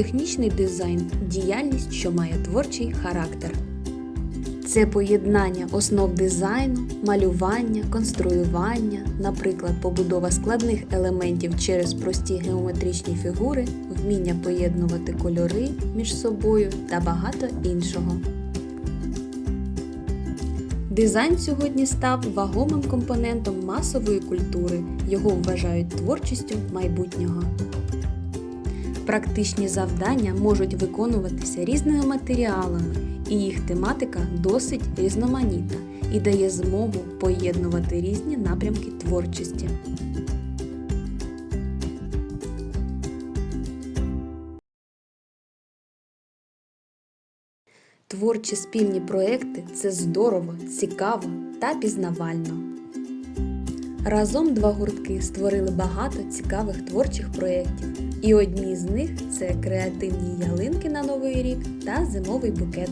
Технічний дизайн діяльність, що має творчий характер. Це поєднання основ дизайну, малювання, конструювання, наприклад, побудова складних елементів через прості геометричні фігури, вміння поєднувати кольори між собою та багато іншого. Дизайн сьогодні став вагомим компонентом масової культури. Його вважають творчістю майбутнього. Практичні завдання можуть виконуватися різними матеріалами, і їх тематика досить різноманітна і дає змогу поєднувати різні напрямки творчості. Творчі спільні проекти це здорово, цікаво та пізнавально. Разом два гуртки створили багато цікавих творчих проєктів, і одні з них це креативні ялинки на Новий рік та зимовий букет.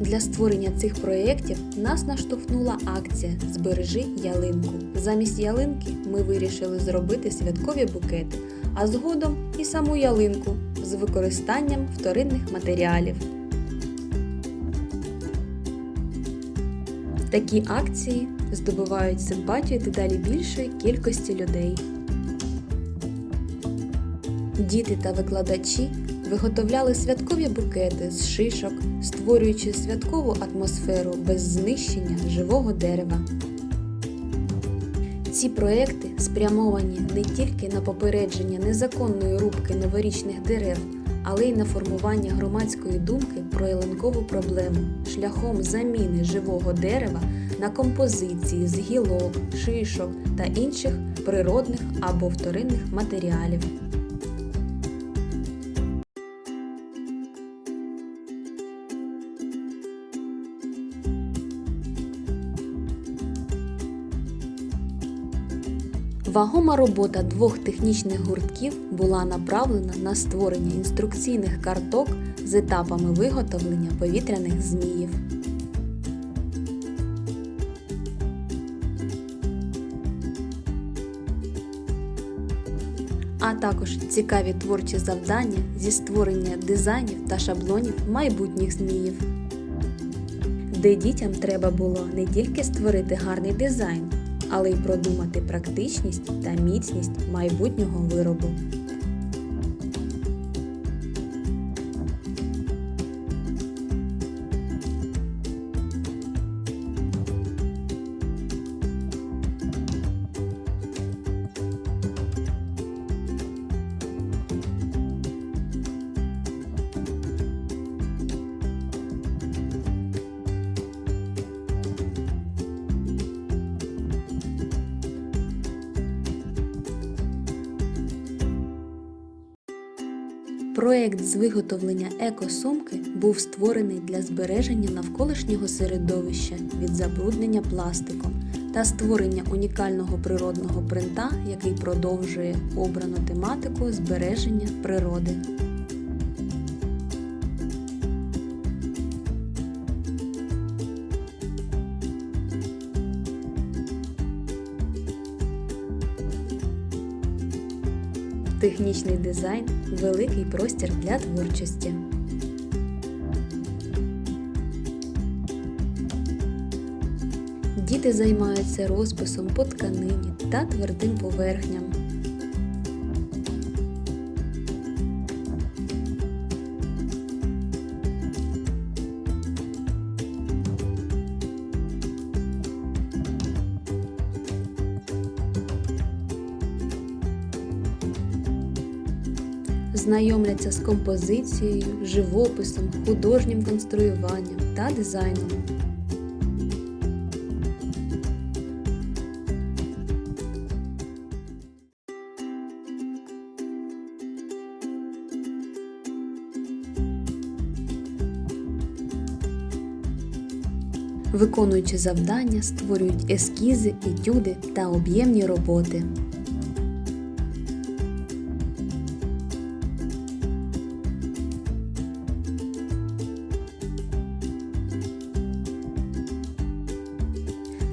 Для створення цих проєктів нас наштовхнула акція Збережи ялинку. Замість ялинки ми вирішили зробити святкові букети, а згодом і саму ялинку з використанням вторинних матеріалів. Такі акції здобувають симпатію дедалі більшої кількості людей. Діти та викладачі виготовляли святкові букети з шишок, створюючи святкову атмосферу без знищення живого дерева. Ці проекти спрямовані не тільки на попередження незаконної рубки новорічних дерев, але й на формування громадської думки про ялинкову проблему шляхом заміни живого дерева на композиції з гілок, шишок та інших природних або вторинних матеріалів. Вагома робота двох технічних гуртків була направлена на створення інструкційних карток з етапами виготовлення повітряних зміїв. А також цікаві творчі завдання зі створення дизайнів та шаблонів майбутніх зміїв, де дітям треба було не тільки створити гарний дизайн, але й продумати практичність та міцність майбутнього виробу. Проект з виготовлення екосумки був створений для збереження навколишнього середовища від забруднення пластиком та створення унікального природного принта, який продовжує обрану тематику збереження природи. Технічний дизайн великий простір для творчості. Діти займаються розписом по тканині та твердим поверхням. Знайомляться з композицією, живописом, художнім конструюванням та дизайном. Виконуючи завдання, створюють ескізи, етюди та об'ємні роботи.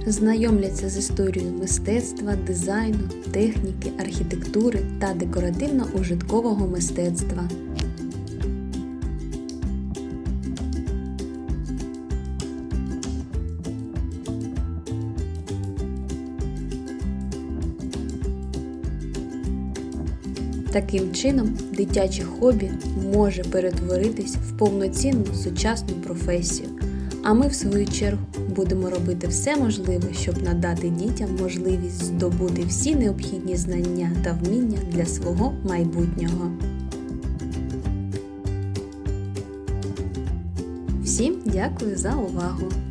Знайомляться з історією мистецтва, дизайну, техніки, архітектури та декоративно-ужиткового мистецтва. Таким чином, дитяче хобі може перетворитись в повноцінну сучасну професію. А ми, в свою чергу, будемо робити все можливе, щоб надати дітям можливість здобути всі необхідні знання та вміння для свого майбутнього. Всім дякую за увагу!